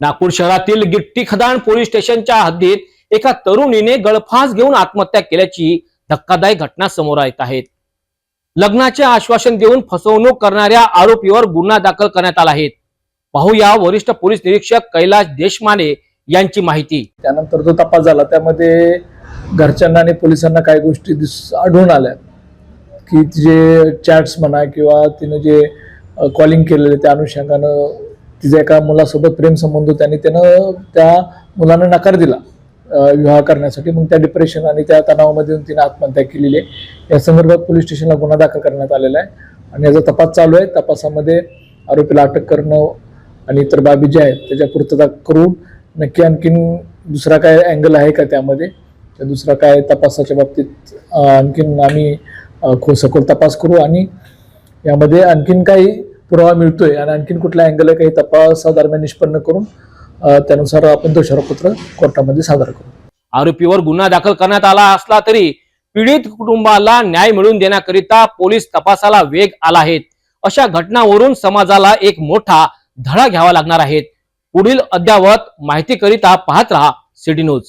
नागपूर शहरातील गिट्टी खदान पोलीस स्टेशनच्या हद्दीत एका तरुणीने गळफास घेऊन आत्महत्या केल्याची धक्कादायक घटना समोर येत आहेत लग्नाचे आश्वासन देऊन फसवणूक करणाऱ्या आरोपीवर गुन्हा दाखल करण्यात आला आहे. पाहूया वरिष्ठ पोलीस निरीक्षक कैलाश देशमाने यांची माहिती. त्यानंतर जो तपास झाला त्यामध्ये घरच्यांना आणि पोलिसांना काही गोष्टी दिस आढळून आल्या. की जे चॅट्स म्हणा किंवा तिनं जे कॉलिंग केलेले त्या अनुषंगानं तिच्या एका मुलासोबत प्रेमसंबंध होते आणि त्यानं त्या मुलानं नकार दिला विवाह करण्यासाठी. मग त्या डिप्रेशन आणि त्या तणावामध्ये येऊन तिने आत्महत्या केलेली आहे. या संदर्भात पोलीस स्टेशनला गुन्हा दाखल करण्यात आलेला आहे आणि याचा तपास चालू आहे. तपासामध्ये आरोपीला अटक करणं आणि इतर बाबी ज्या आहेत त्याच्या पूर्तता करून नक्की आणखीन दुसरा काय अँगल आहे का त्यामध्ये? दुसरा काय तपासाच्या बाबतीत आणखीन आम्ही खो सखोल तपास करू आणि यामध्ये आणखीन काही पुरावा मिळतोय आणि आणखीन कुठल्या अँगल आहे काही तपासादरम्यान निष्पन्न करून त्यानुसार आपण दोषारोपत्र कोर्टामध्ये सादर करू. आरोपीवर गुन्हा दाखल करण्यात आला असला तरी पीडित कुटुंबाला न्याय मिळवून देण्याकरिता पोलीस तपासाला वेग आला आहे. अशा घटनावरून समाजाला एक मोठा धडा घ्यावा लागणार आहे. पुढील अद्यावत माहितीकरिता पाहत राहा सिटी न्यूज.